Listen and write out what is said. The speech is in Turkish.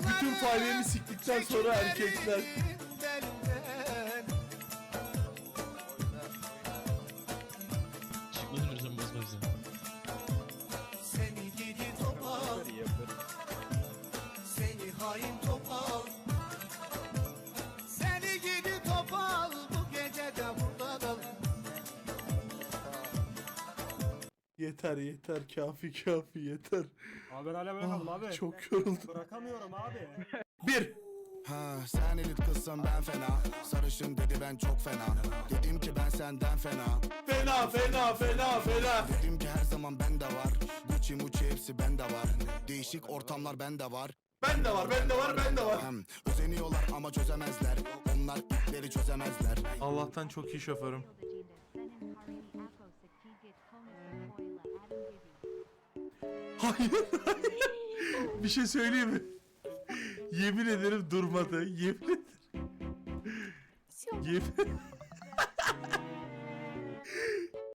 Bütün failemi siktikten sonra erkekler. Çıkmadan ölürsen bozma bizi. Seni gidi topal Seni hain topal Yeter yeter kafi kafi yeter. Abi ben hala bırakalım Ah, abi. çok yoruldum. Bırakamıyorum abi. Bir. Ha sen elit kızsın ben fena Sarışın dedi ben çok fena Dedim ki ben senden fena Fena fena fena fena. Dedim ki her zaman bende var Gucci mucci hepsi bende var Değişik ortamlar bende var Ben de var ben de var ben de var. Hem özeniyorlar ama çözemezler Onlar ipleri çözemezler Allah'tan çok iyi şoförüm. Hayır hayır. Bir şey söyleyeyim mi? Yemin ederim durmadı. Yemin ederim. Yemin